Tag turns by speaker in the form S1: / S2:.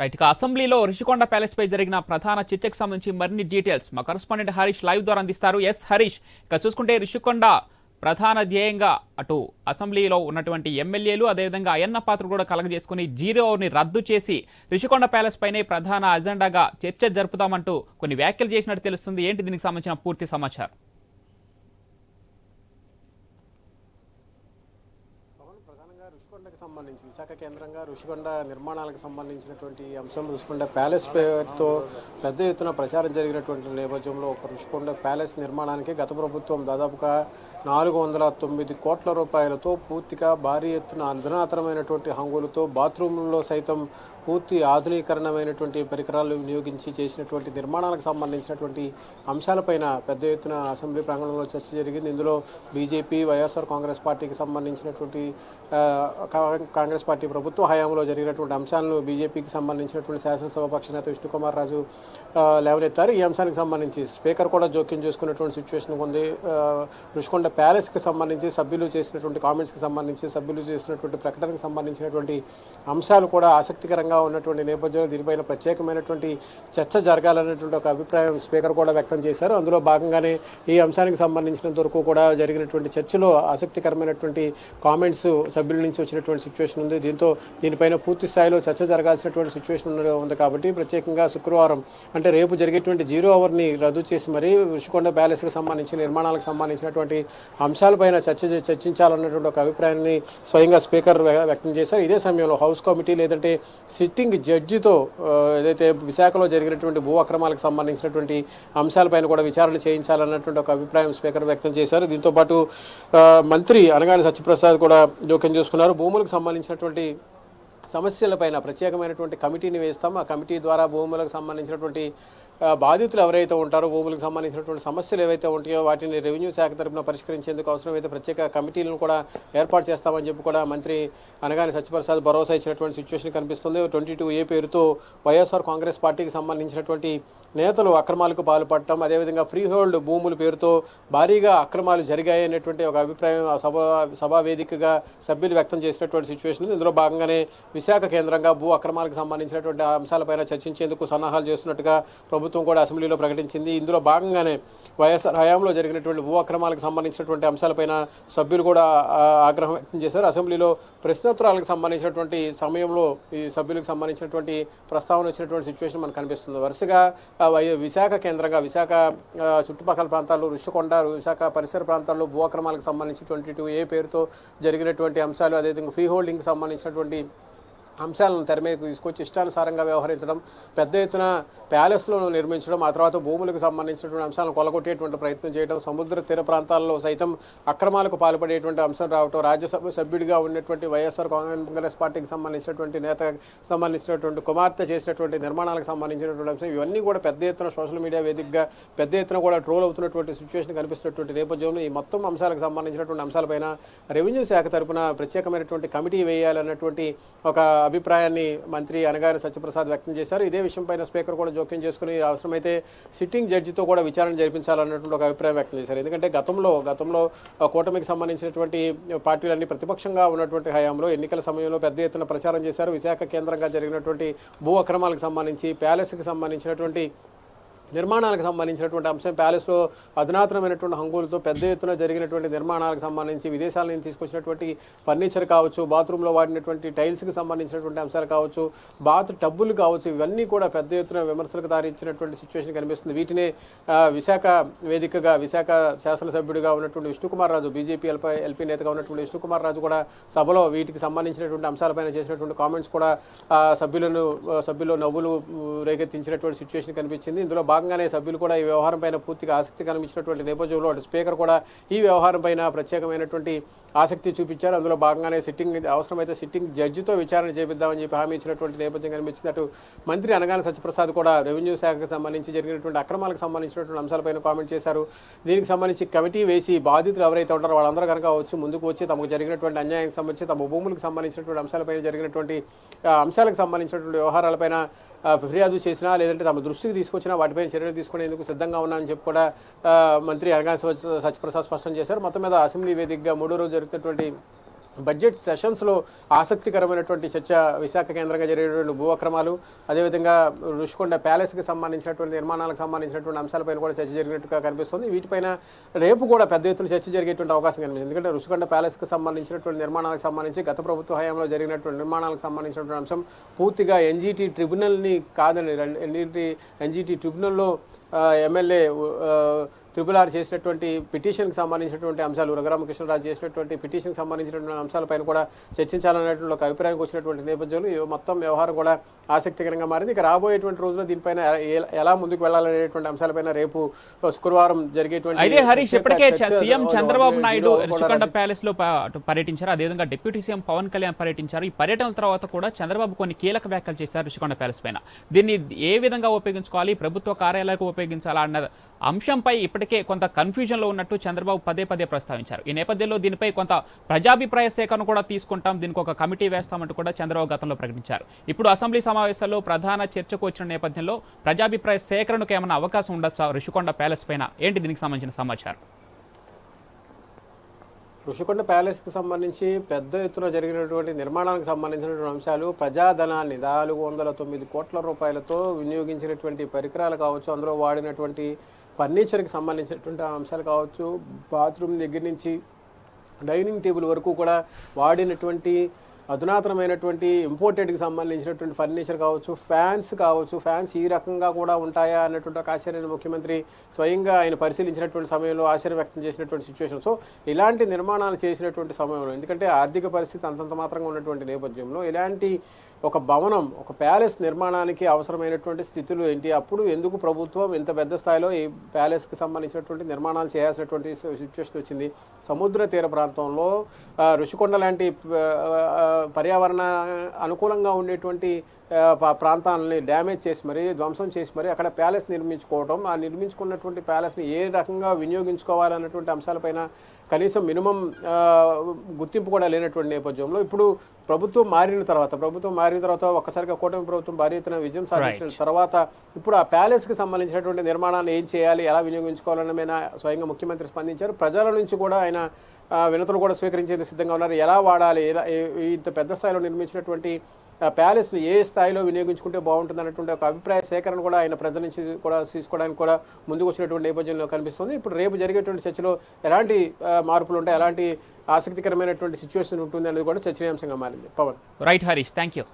S1: Right ఇక అసెంబ్లీలో Rishikonda palace పై జరిగిన ప్రధాన చర్చకు సంబంధించి మరిన్ని డీటెయిల్స్ మా కరస్పాండెంట్ హరీష్ లైవ్ ద్వారా అందిస్తారు. ఎస్ హరీష్ ఇక చూసుకుంటే రిషికొండ ప్రధాన ధ్యేయంగా అటు అసెంబ్లీలో ఉన్నటువంటి ఎమ్మెల్యేలు అదేవిధంగా అయ్యన్న పాత్ర కూడా కలగజేసుకుని జీరోని రద్దు చేసి రిషికొండ ప్యాలెస్ పైనే ప్రధాన అజెండాగా చర్చ జరుపుతామంటూ కొన్ని వ్యాఖ్యలు చేసినట్టు తెలుస్తుంది. ఏంటి దీనికి సంబంధించిన పూర్తి సమాచారం
S2: పవన్ ప్రధానంగా రుషికొండకి సంబంధించి విశాఖ కేంద్రంగా ఋషికొండ నిర్మాణాలకు సంబంధించినటువంటి అంశం రుషికొండ ప్యాలెస్ పేరుతో పెద్ద ఎత్తున ప్రచారం జరిగినటువంటి నేపథ్యంలో ఒక రుషికొండ ప్యాలెస్ నిర్మాణానికి గత ప్రభుత్వం దాదాపుగా నాలుగు వందల తొమ్మిది కోట్ల రూపాయలతో పూర్తిగా భారీ ఎత్తున అధునాతనమైనటువంటి హంగులతో బాత్రూంలో సైతం పూర్తి ఆధునీకరణమైనటువంటి పరికరాలు వినియోగించి చేసినటువంటి నిర్మాణాలకు సంబంధించినటువంటి అంశాలపైన పెద్ద ఎత్తున అసెంబ్లీ ప్రాంగణంలో చర్చ జరిగింది. ఇందులో బీజేపీ వైఎస్ఆర్ కాంగ్రెస్ పార్టీకి సంబంధించినటువంటి కాంగ్రెస్ కా- కాంగ్రెస్ పార్టీ ప్రభుత్వ హయాంలో జరిగినటువంటి అంశాలను బీజేపీకి సంబంధించినటువంటి శాసనసభాపక్ష నేత విష్ణుకుమార్ రాజు లేవనెత్తారు. ఈ అంశానికి సంబంధించి స్పీకర్ కూడా జోక్యం చేసుకున్నటువంటి సిచ్యువేషన్ ఉంది. రుషికొండ ప్యాలెస్కి సంబంధించి సభ్యులు చేసినటువంటి కామెంట్స్కి సంబంధించి సభ్యులు చేసినటువంటి ప్రకటనకు సంబంధించినటువంటి అంశాలు కూడా ఆసక్తికరంగా ఉన్నటువంటి నేపథ్యంలో దీనిపైన ప్రత్యేకమైనటువంటి చర్చ జరగాలనేటువంటి ఒక అభిప్రాయం స్పీకర్ కూడా వ్యక్తం చేశారు. అందులో భాగంగానే ఈ అంశానికి సంబంధించినంత వరకు కూడా జరిగినటువంటి చర్చలో ఆసక్తికరమైనటువంటి కామెంట్స్ సభ్యుల నుంచి వచ్చినటువంటి సిచ్యువేషన్ ఉంది. దీంతో దీనిపైన పూర్తి స్థాయిలో చర్చ జరగాల్సినటువంటి సిచ్యువేషన్ ఉంది కాబట్టి ప్రత్యేకంగా శుక్రవారం అంటే రేపు జరిగేటువంటి జీరో అవర్ని రద్దు చేసి మరీ ఋషికొండ ప్యాలెస్కి సంబంధించి నిర్మాణాలకు సంబంధించినటువంటి అంశాలపైన చర్చ చర్చించాలన్నటువంటి ఒక అభిప్రాయాన్ని స్వయంగా స్పీకర్ వ్యక్తం చేశారు. ఇదే సమయంలో హౌస్ కమిటీ లేదంటే సిట్టింగ్ జడ్జితో ఏదైతే విశాఖలో జరిగినటువంటి భూ అక్రమాలకు సంబంధించినటువంటి అంశాలపైన కూడా విచారణ చేయించాలన్నటువంటి ఒక అభిప్రాయం స్పీకర్ వ్యక్తం చేశారు. దీంతో పాటు మంత్రి అనగాని సత్యప్రసాద్ కూడా జోక్యం చేసుకున్నారు. భూములకు సంబంధించినటువంటి సమస్యలపైన ప్రత్యేకమైనటువంటి కమిటీని వేస్తాం. ఆ కమిటీ ద్వారా భూములకు సంబంధించినటువంటి బాధితులు ఎవరైతే ఉంటారో భూములకు సంబంధించినటువంటి సమస్యలు ఏవైతే ఉంటాయో వాటిని రెవెన్యూ శాఖ తరపున పరిష్కరించేందుకు అవసరమైతే ప్రత్యేక కమిటీలను కూడా ఏర్పాటు చేస్తామని చెప్పి కూడా మంత్రి అనగాని సత్యప్రసాద్ భరోసా ఇచ్చినటువంటి సిచ్యువేషన్ కనిపిస్తుంది. ట్వంటీ టూ ఏ పేరుతో వైఎస్ఆర్ కాంగ్రెస్ పార్టీకి సంబంధించినటువంటి నేతలు అక్రమాలకు పాల్పడటం అదేవిధంగా ఫ్రీ హోల్డ్ భూముల పేరుతో భారీగా అక్రమాలు జరిగాయి అనేటువంటి ఒక అభిప్రాయం సభ సభా వేదికగా సభ్యులు వ్యక్తం చేసినటువంటి సిచ్యువేషన్ ఇందులో భాగంగానే విశాఖ కేంద్రంగా భూ అక్రమాలకు సంబంధించినటువంటి అంశాలపైన చర్చించేందుకు సన్నాహాలు చేస్తున్నట్టుగా ప్రభుత్వం కూడా అసెంబ్లీలో ప్రకటించింది. ఇందులో భాగంగానే వైఎస్ఆర్ హయాంలో జరిగినటువంటి భూ అక్రమాలకు సంబంధించినటువంటి అంశాలపైన సభ్యులు కూడా ఆగ్రహం వ్యక్తం చేశారు. అసెంబ్లీలో ప్రశ్నోత్తరాలకు సంబంధించినటువంటి సమయంలో ఈ సభ్యులకు సంబంధించినటువంటి ప్రస్తావన వచ్చినటువంటి సిచ్యువేషన్ మనకు కనిపిస్తుంది. వరుసగా విశాఖ కేంద్రంగా విశాఖ చుట్టుపక్కల ప్రాంతాల్లో రుషికొండ విశాఖ పరిసర ప్రాంతాల్లో భూ అక్రమాలకు సంబంధించి ట్వంటీ టూ ఏ పేరుతో జరిగినటువంటి అంశాలు అదేవిధంగా ఫ్రీ హోల్డింగ్కి సంబంధించినటువంటి అంశాలను తెర మీదకు తీసుకొచ్చి ఇష్టానుసారంగా వ్యవహరించడం పెద్ద ఎత్తున ప్యాలెస్లను నిర్మించడం ఆ తర్వాత భూములకు సంబంధించినటువంటి అంశాలను కొలగొట్టేటువంటి ప్రయత్నం చేయడం సముద్ర తీర ప్రాంతాల్లో సైతం అక్రమాలకు పాల్పడేటువంటి అంశం రావటం రాజ్యసభ సభ్యుడిగా ఉన్నటువంటి వైఎస్ఆర్ కాంగ్రెస్ పార్టీకి సంబంధించినటువంటి నేత సంబంధించినటువంటి కుమార్తె చేసినటువంటి నిర్మాణాలకు సంబంధించినటువంటి అంశం ఇవన్నీ కూడా పెద్ద ఎత్తున సోషల్ మీడియా వేదికగా పెద్ద ఎత్తున కూడా ట్రోల్ అవుతున్నటువంటి సిచ్యువేషన్ కనిపిస్తున్నటువంటి నేపథ్యంలో ఈ మొత్తం అంశాలకు సంబంధించినటువంటి అంశాలపైన రెవెన్యూ శాఖ తరపున ప్రత్యేకమైనటువంటి కమిటీ వేయాలన్నటువంటి ఒక అభిప్రాయాన్ని మంత్రి అనగారి సత్యప్రసాద్ వ్యక్తం చేశారు. ఇదే విషయంపైన స్పీకర్ కూడా జోక్యం చేసుకుని అవసరమైతే సిట్టింగ్ జడ్జితో కూడా విచారణ జరిపించాలన్నటువంటి ఒక అభిప్రాయం వ్యక్తం చేశారు. ఎందుకంటే గతంలో గతంలో కూటమికి సంబంధించినటువంటి పార్టీలన్నీ ప్రతిపక్షంగా ఉన్నటువంటి హయాంలో ఎన్నికల సమయంలో పెద్ద ఎత్తున ప్రచారం చేశారు. విశాఖ కేంద్రంగా జరిగినటువంటి భూ అక్రమాలకు సంబంధించి ప్యాలెస్కి సంబంధించినటువంటి నిర్మాణాలకు సంబంధించినటువంటి అంశం. ప్యాలెస్లో అధునాతనమైనటువంటి హంగులతో పెద్ద ఎత్తున జరిగినటువంటి నిర్మాణాలకు సంబంధించి విదేశాల నుంచి తీసుకొచ్చినటువంటి ఫర్నిచర్ కావచ్చు బాత్రూంలో వాడినటువంటి టైల్స్కి సంబంధించినటువంటి అంశాలు కావచ్చు బాత్ టబ్బులు కావచ్చు ఇవన్నీ కూడా పెద్ద ఎత్తున విమర్శలకు దారించినటువంటి సిచ్యువేషన్ కనిపిస్తుంది. వీటినే విశాఖ వేదికగా విశాఖ శాసనసభ్యుడిగా ఉన్నటువంటి విష్ణుకుమార్ రాజు బీజేపీ ఎల్పై ఎల్పీ నేతగా ఉన్నటువంటి విష్ణుకుమార్ రాజు కూడా సభలో వీటికి సంబంధించినటువంటి అంశాలపైన చేసినటువంటి కామెంట్స్ కూడా సభ్యులను సభ్యులు నవ్వులు రేకెత్తించినటువంటి సిచ్యువేషన్ కనిపించింది. ఇందులో భాగంగానే సభ్యులు కూడా ఈ వ్యవహారం పైన పూర్తిగా ఆసక్తి కనిపించినటువంటి నేపథ్యంలో అటు స్పీకర్ కూడా ఈ వ్యవహారం పైన ప్రత్యేకమైనటువంటి ఆసక్తి చూపించారు. అందులో భాగంగానే సిట్టింగ్ అవసరమైతే సిట్టింగ్ జడ్జితో విచారణ చేపిద్దామని చెప్పి హామీ ఇచ్చినటువంటి నేపథ్యం కనిపించింది. అటు మంత్రి అనగానే సత్యప్రసాద్ కూడా రెవెన్యూ శాఖకు సంబంధించి జరిగినటువంటి అక్రమాలకు సంబంధించినటువంటి అంశాలపైన కామెంట్ చేశారు. దీనికి సంబంధించి కమిటీ వేసి బాధితులు ఎవరైతే ఉంటారో వాళ్ళందరూ కనుక వచ్చి ముందుకు వచ్చి తమకు జరిగినటువంటి అన్యాయానికి సంబంధించి తమ భూములకు సంబంధించినటువంటి అంశాలపైన జరిగినటువంటి అంశాలకు సంబంధించినటువంటి వ్యవహారాలపైన ఫిర్యాదు చేసినా లేదంటే తమ దృష్టికి తీసుకొచ్చినా వాటిపైన చర్యలు తీసుకునేందుకు సిద్ధంగా ఉన్నామని చెప్పి కూడా మంత్రి అనగా సత్యప్రసాద్ స్పష్టం చేశారు. మొత్తం మీద అసెంబ్లీ వేదికగా మూడో రోజు జరుగుతున్నటువంటి బడ్జెట్ సెషన్స్లో ఆసక్తికరమైనటువంటి చర్చ విశాఖ కేంద్రంగా జరిగినటువంటి భూ అక్రమాలు అదేవిధంగా రుషికొండ ప్యాలెస్కి సంబంధించినటువంటి నిర్మాణాలకు సంబంధించినటువంటి అంశాలపైన కూడా చర్చ జరిగినట్టుగా కనిపిస్తుంది. వీటిపైన రేపు కూడా పెద్ద ఎత్తున చర్చ జరిగేటువంటి అవకాశం కనిపిస్తుంది. ఎందుకంటే రుషికొండ ప్యాలెస్కి సంబంధించినటువంటి నిర్మాణాలకు సంబంధించి గత ప్రభుత్వ హయాంలో జరిగినటువంటి నిర్మాణాలకు సంబంధించినటువంటి అంశం పూర్తిగా ఎన్జీటీ ట్రిబ్యునల్ని కాదని ఎన్జీటీ ఎన్జీటీ ట్రిబ్యునల్లో ఎమ్మెల్యే ట్రిపుల్ ఆర్ చేసినటువంటి పిటిషన్కి సంబంధించినటువంటి అంశాలు రఘురామకృష్ణరాజు చేసినటువంటి పిటిషన్కి సంబంధించినటువంటి అంశాలపైన కూడా చర్చించాలనేటువంటి ఒక అభిప్రాయానికి వచ్చినటువంటి నేపథ్యంలో మొత్తం వ్యవహారం కూడా ఆసక్తికరంగా మారింది. ఇక రాబోయేటువంటి రోజుల్లో దీనిపైన ఎలా ముందుకు వెళ్ళాలనేటువంటి అంశాలపైన రేపు శుక్రవారం జరిగేటువంటి
S1: అయితే హరీష్ ఇప్పటికే సీఎం చంద్రబాబు నాయుడు
S2: కూడా
S1: రుషికొండ ప్యాలెస్లో పర్యటించారు. అదేవిధంగా డిప్యూటీ సీఎం పవన్ కళ్యాణ్ పర్యటించారు. ఈ పర్యటనల తర్వాత కూడా చంద్రబాబు కొన్ని కీలక వ్యాఖ్యలు చేశారు రుషికొండ ప్యాలెస్ పైన. దీన్ని ఏ విధంగా ఉపయోగించుకోవాలి? ప్రభుత్వ కార్యాలయాలకు ఉపయోగించాలా? అన్న అంశంపై ఇప్పటికే కొంత కన్ఫ్యూజన్లో ఉన్నట్టు చంద్రబాబు పదే పదే ప్రస్తావించారు. ఈ నేపథ్యంలో దీనిపై కొంత ప్రజాభిప్రాయ సేకరణ కూడా తీసుకుంటాం. దీనికి ఒక కమిటీ వేస్తామంటూ కూడా చంద్రబాబు గతంలో ప్రకటించారు. ఇప్పుడు అసెంబ్లీ సమావేశాల్లో ప్రధాన చర్చకు వచ్చిన నేపథ్యంలో ప్రజాభిప్రాయ సేకరణకు ఏమైనా అవకాశం ఉండొచ్చా? రుషికొండ ప్యాలెస్ పైన ఏంటి దీనికి సంబంధించిన సమాచారం?
S2: ఋషికొండ ప్యాలెస్కి సంబంధించి పెద్ద ఎత్తున జరిగినటువంటి నిర్మాణానికి సంబంధించినటువంటి అంశాలు ప్రజాధనాన్ని నాలుగు వందల తొమ్మిది కోట్ల రూపాయలతో వినియోగించినటువంటి పరికరాలు కావచ్చు అందులో వాడినటువంటి ఫర్నిచర్కి సంబంధించినటువంటి అంశాలు కావచ్చు బాత్రూమ్ దగ్గర నుంచి డైనింగ్ టేబుల్ వరకు కూడా వాడినటువంటి అధునాతనమైనటువంటి ఇంపోర్టెడ్కి సంబంధించినటువంటి ఫర్నిచర్ కావచ్చు ఫ్యాన్స్ కావచ్చు ఫ్యాన్స్ ఈ రకంగా కూడా ఉంటాయా అన్నటువంటి ఒక ఆశ్చర్యాన్ని ముఖ్యమంత్రి స్వయంగా ఆయన పరిశీలించినటువంటి సమయంలో ఆశ్చర్యం వ్యక్తం చేసినటువంటి సిచ్యువేషన్ సో ఇలాంటి నిర్మాణాలు చేసినటువంటి సమయంలో ఎందుకంటే ఆర్థిక పరిస్థితి అంతంత మాత్రంగా ఉన్నటువంటి నేపథ్యంలో ఇలాంటి ఒక భవనం ఒక ప్యాలెస్ నిర్మాణానికి అవసరమైనటువంటి స్థితులు ఏంటి? అప్పుడు ఎందుకు ప్రభుత్వం ఇంత పెద్ద స్థాయిలో ఈ ప్యాలెస్కి సంబంధించినటువంటి నిర్మాణాలు చేయాల్సినటువంటి సిచ్యువేషన్ వచ్చింది? సముద్ర తీర ప్రాంతంలో రుషికొండ ఋషికొండ లాంటి పర్యావరణ అనుకూలంగా ఉండేటువంటి ప్రాంతాలని డ్యామేజ్ చేసి మరి ధ్వంసం చేసి మరి అక్కడ ప్యాలెస్ నిర్మించుకోవడం ఆ నిర్మించుకున్నటువంటి ప్యాలెస్ని ఏ రకంగా వినియోగించుకోవాలన్నటువంటి అంశాలపైన కనీసం మినిమం గుర్తింపు కూడా లేనటువంటి నేపథ్యంలో ఇప్పుడు ప్రభుత్వం మారిన తర్వాత ప్రభుత్వం మారిన తర్వాత ఒక్కసారిగా కూటమి ప్రభుత్వం భారీ ఎత్తున విజయం సాధించిన తర్వాత ఇప్పుడు ఆ ప్యాలెస్కి సంబంధించినటువంటి నిర్మాణాన్ని ఏం చేయాలి ఎలా వినియోగించుకోవాలన్న మీద స్వయంగా ముఖ్యమంత్రి స్పందించారు. ప్రజల నుంచి కూడా ఆయన వినతులు కూడా స్వీకరించేందుకు సిద్ధంగా ఉన్నారు. ఎలా వాడాలి ఎలా ఇంత పెద్ద స్థాయిలో నిర్మించినటువంటి ప్యాలెస్ను ఏ స్థాయిలో వినియోగించుకుంటే బాగుంటుంది అన్నటువంటి ఒక అభిప్రాయ సేకరణ కూడా ఆయన ప్రజల నుంచి కూడా తీసుకోవడానికి కూడా ముందుకు వచ్చినటువంటి నేపథ్యంలో కనిపిస్తుంది. ఇప్పుడు రేపు జరిగేటువంటి చర్చలో ఎలాంటి మార్పులు ఉంటాయి ఎలాంటి ఆసక్తికరమైనటువంటి సిచ్యువేషన్ ఉంటుంది అనేది కూడా చర్చనీయాంశంగా మారింది. Pavan.
S1: Right Harish. Thank you